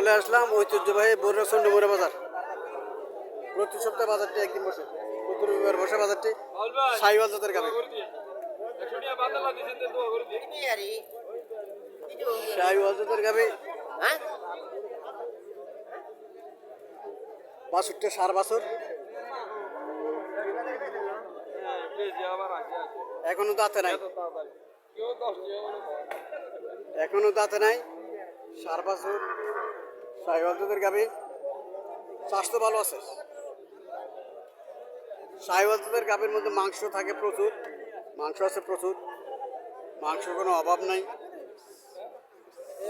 চলে আসলাম ঐতিহ্যবাহী বরুণা চন্ডমুড়া বাজার। প্রতি সপ্তাহে বাজারটি একদিন বসে, প্রতি রবিবার বসে বাজারটি সাইওয়াল জাতের গাবে এখনও দাঁতে নাই। এখনও দাঁতে নাই। সার বাছুর। সাইওয়াল জাতের গাবে? স্বাস্থ্য ভালো আছে? সাইওয়াল জাতের গাভীর মধ্যে মাংস থাকে প্রচুর। মাংস আছে প্রচুর। মাংসের কোনো অভাব নাই।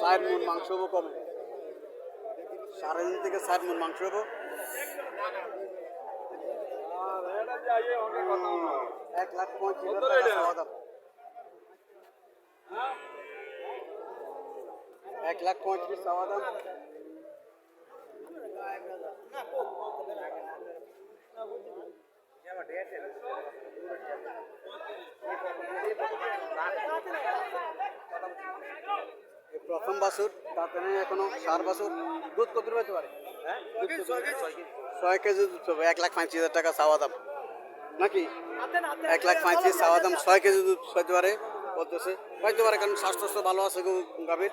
চার মন মাংস হব কমে সাড়ে তিন থেকে চার মন মাংস হব? এক লাখ পঁয়ত্রিশ হাজার টাকা চাওয়া দাম। এক লাখ পঁয়ত্রিশ চাওয়া দাম প্রথম বাছুর তাতে নেই এখনও সার বাছুর দুধ কত পেতে পারে। পারে? ছয় কেজি। দুধ পাবে এক লাখ পঁয়ত্রিশ হাজার টাকা চাওয়া দাম। নাকি? এক লাখ পঁয়ত্রিশ চাওয়া দাম। ছয় কেজি দুধ পাইতে পারে বলতেছে। পাইতে পারে কারণ স্বাস্থ্য ভালো আছে গাভীর।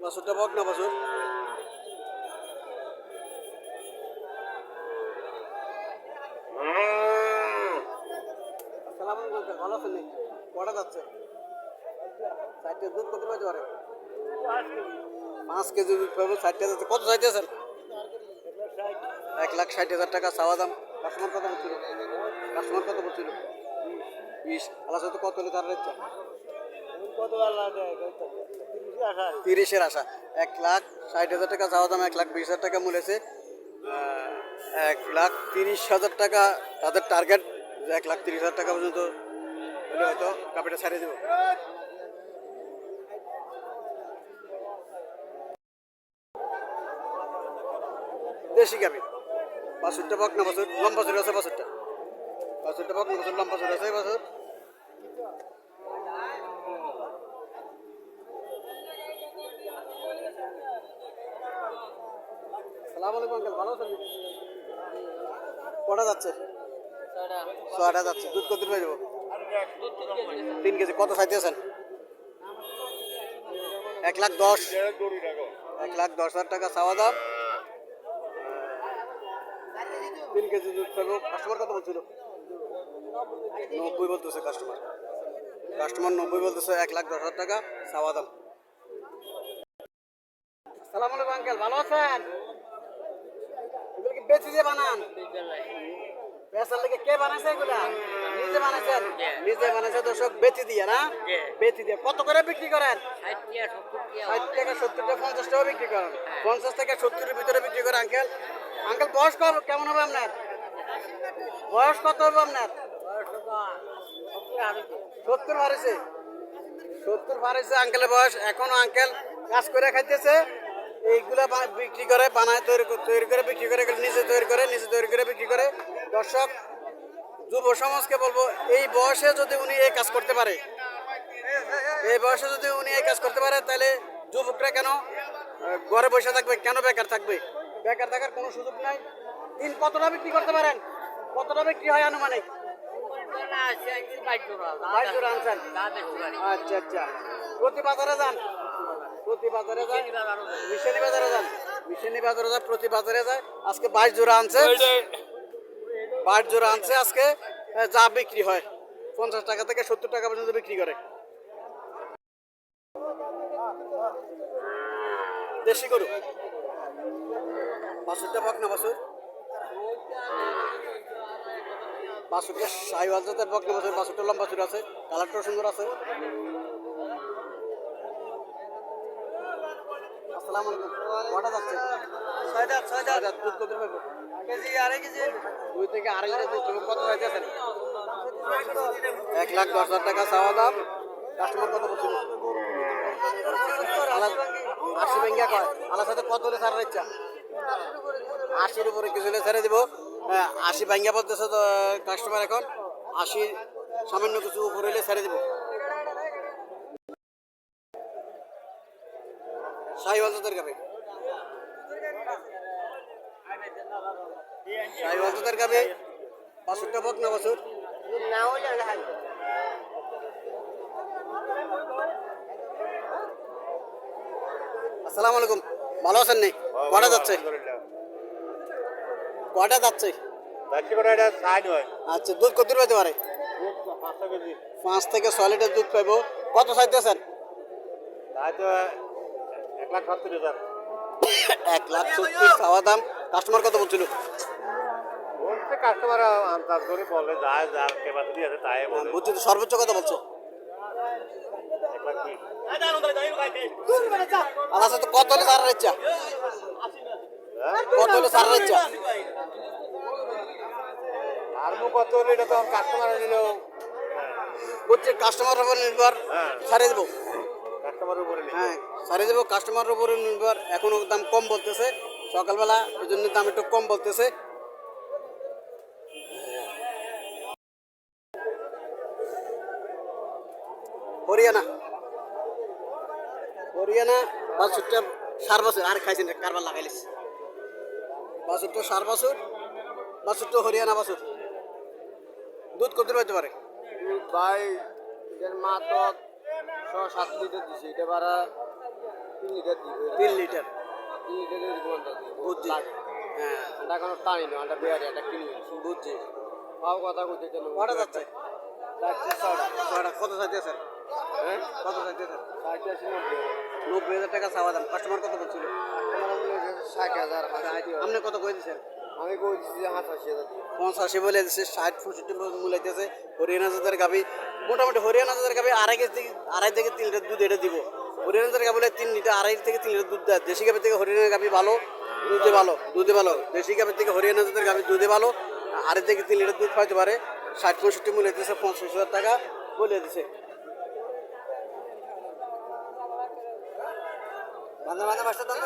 বাছুরটা বক না বাছুর? ভালো আছেন? কটা যাচ্ছে? চারটে দুধ কত পাইতে পারে পাঁচ কেজি দুধ পাবো চারটে যাচ্ছে। কত চাইতে আছেন এক লাখ ষাট হাজার টাকা চাওয়া দাম। কাস্টমার কত বলছিল? কাস্টমার কত বলছিল? বিশ। আলাদা কত হলে তার ইচ্ছা তিরিশের আশা। এক লাখ ষাট হাজার টাকা চাওয়া দাম এক লাখ বিশ হাজার টাকা মূলেছে। এক লাখ তিরিশ হাজার টাকা, তাদের টার্গেট এক লাখ তিরিশ হাজার টাকা পর্যন্ত হলে হয়তো কাপিটা ছাড়িয়ে দেবো। দেশি গাভি। বাছুরটা বক না বাছুর, লম্বা বাছুর আছে বাছুরটা বাছুরটা বক না বাছুর, লম্বা বাছুর আছে বাছুর সালাম আলাইকুম আঙ্কেল, ভালো আছেন? কটা যাচ্ছে? ছয়টা যাচ্ছে। দুধ কত পেয়ে যাব তিন কেজি। কত চাইতে আছেন এক লাখ দশ। এক লাখ দশ হাজার টাকা চাওয়া দাম। তিন কেজি দুধ পাবো কাস্টমার কত বলছিল? নব্বই বলতেছে কাস্টমার কাস্টমার নব্বই বলতেছে এক লাখ দশ হাজার টাকা চাওয়া দাম। সালাম আলাইকুম আঙ্কেল, ভালো আছেন? বেচি দিয়ে বানান। বেচার লেগে কে বানাইছে এগুলা? নিজে বানাইছেন? নিজে বানাইছে দর্শক বেচি দিয়ে না? বেচি দিয়ে। কত করে বিক্রি করেন? ষাট টাকা সত্তর টাকা। পঞ্চাশ টাকা বিক্রি করেন। পঞ্চাশ থেকে সত্তরের ভিতরে বিক্রি করে আঙ্কেল। আঙ্কেল বয়স কম- কেমন হবে আপনার? বয়স কত হবে আপনার? সত্তর বাড়েছে। সত্তর বাড়েছে আঙ্কেলের বয়স। এখনও আঙ্কেল কাজ করে খাইতেছে। এইগুলা বিক্রি করে বানায় তৈরি করে- তৈরি করে বিক্রি করে নিজে তৈরি করে নিজে তৈরি করে বিক্রি করে। দর্শক যুব সমাজকে বলব এই বয়সে যদি উনি এই কাজ করতে পারে এই বয়সে যদি উনি এই কাজ করতে পারে তাহলে যুবকরা কেন ঘরে বসে থাকবে কেন বেকার থাকবে? বেকার থাকার কোনো সুযোগ নাই। দিন কতটা বিক্রি করতে পারেন? কতটা বিক্রি হয় আনুমানিক? আচ্ছা আচ্ছা। প্রতি বাজারে যান। প্রতি বাজারে যান মিশনি বাজারে যান মিশনি বাজারে যান প্রতি বাজারে যায় আজকে বাইশ জোড়া আনছে। বাইশ জোড়া আনছে আজকে যা বিক্রি হয়। পঞ্চাশ টাকা থেকে সত্তর টাকা পর্যন্ত বিক্রি করে। দেশি গরু। বাছুরটা পাক না বাছুর বাসুটা সাইওয়াল জাতের বাছুর বাসুটা লম্বা বাছুর আছে কালারটাও সুন্দর আছে। আসসালামু আলাইকুম। কটা যাচ্ছে? ছয় দাঁত ছয় দাঁত। ছয়টা দুধ কত পাইবো কেজি আড়াই কেজি। দুই থেকে আড়াই লিটার দুধ কত এক লাখ দশ হাজার টাকা চাওয়া দাম। কাস্টমার কত বলছিল আশি ভেঙ্গা কয়? আলার সাথে কত হলে ছাড়ার ইচ্ছা? আশির উপরে কিছু হলে ছেড়ে দিব। হ্যাঁ, আশি ভাঙ্গা বলতেছে তো কাস্টমার এখন। আশি সামান্য কিছু উপরে হলে ছেড়ে দিব। শাহি বাজার গাবে শাহি বাজার গাবে বাছুরটা বক না বাছুর? আসসালামু আলাইকুম। ভালো আছেন নি? কটা যাচ্ছে? কটা যাচ্ছে? এটা আচ্ছা দুধ কত পেতে পারে? পাঁচশো পাঁচ থেকে ছয় লিটার দুধ পাইবো। কত চাইতেছেন লাখ সত্তর হাজার। এক লাখ সত্তর খাওয়া দাম কাস্টমার কত বলছিল? বলছে কাস্টমার আন্দাজ করে বলে যায় যার ক্যাপাসিটি আছে তাই বলে। বুঝছি তো সর্বোচ্চ কত বলছো? আমার সাথে কত হলে সারার ইচ্ছা? কত হলে সারার ইচ্ছা? আর মু কত হলে এটা তো কাস্টমার নিলেও। বুঝছি কাস্টমার উপর নির্ভর হ্যাঁ। সারিয়ে দেবো। কাস্টমারের উপরে হ্যাঁ সারিয়ে দেবো কাস্টমারের উপরে নির্ভর। এখনও দাম কম বলতেছে। সকালবেলা এই জন্য দাম একটু কম বলতেছে। হরিয়ানা। হরিয়ানা বাছুরটা সার বছর আর খাইছেন কারবার লাগাইলিস বাছুরটা সার বছর বাছুরটা হরিয়ানা বাছুর। দুধ কত হতে পারে? ভাই মা তো ছ সাত লিটার দিছে এটা বারা তিন লিটার দিবে তিন লিটার? তিন লিটারের বুঝছি। হ্যাঁ। এটা কোনো টানি না এটা বেয়ারি এটা কিনি বুঝছি। পাও কথা কইতে কেন? কটা যাচ্ছে? যাচ্ছে ছটা ছয়টা। কত চাইতেছেন হ্যাঁ? কত চাইতেছেন ষাট আছে নব্বই হাজার। টাকা চাওয়া দাম। কাস্টমার কত বলছিল? ষাট হাজার আপনি কত করে দিচ্ছেন আমি কইছি যে হাসাশি হাজার পঞ্চাশি বলে দিচ্ছে ষাট, পঁয়ষট্টি মূলাইতেছে। হরিয়ানা জাতের গাবি, মোটামুটি হরিয়ানা জাতের গাবি, আড়াই থেকে আড়াই থেকে তিন লিটার দুধ এটা দিব। হরিয়ানা জাতের গাবি তিন লিটার, আড়াই থেকে তিন লিটার দুধ দেয়। দেশি গাবি থেকে হরিয়ানা গাবি ভালো, দুধে ভালো দুধে ভালো। দেশি গাবি থেকে হরিয়ানা জাতের গাবি দুধে ভালো, আড়াই থেকে তিন লিটার দুধ পাইতে পারে। ষাট, পঁয়ষট্টি মূল্য দিতেছে পঞ্চাশ হাজার টাকা বলে দিছে। বান্ধা বান্ধা বাসা দাম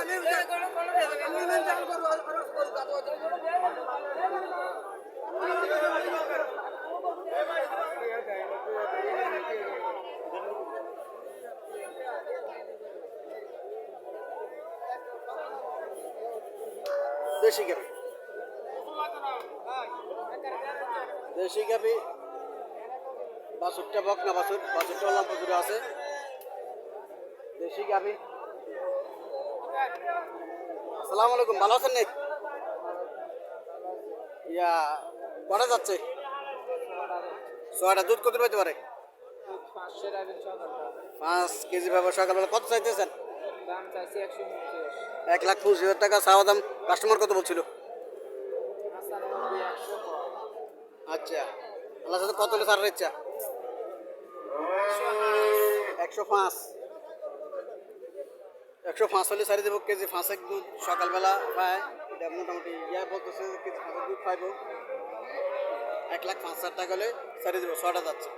দেশি গাবি দেশি গাবি বাছুরটা বক না বাছুর বাছুরটা লম্বা আছে। দেশি গাবি আসসালামু আলাইকুম, ভালো আছেন ইয়া, কটা যাচ্ছে? ছয়টা, দুধ কত পাইতে পারে? পাঁচ কেজি পাবো সকালবেলা, কত চাইতেছেন? এক লাখ পঁচিশ হাজার টাকা, চাওয়া দাম কাস্টমার কত বলছিল? আচ্ছা আল্লাহ সাথে কত হলে সারার ইচ্ছা? একশো পাঁচ। একশো পাঁচচল্লিশ সারি দেবো, কেজি ফাঁসে দুধ, সকালবেলা পায় এটা মোটামুটি ইয়ে বলতেছে, কেজি পাঁচেক দুধ পাইব এক লাখ পাঁচ হাজার টাকা হলে সারি দেবো ছটা যাচ্ছে।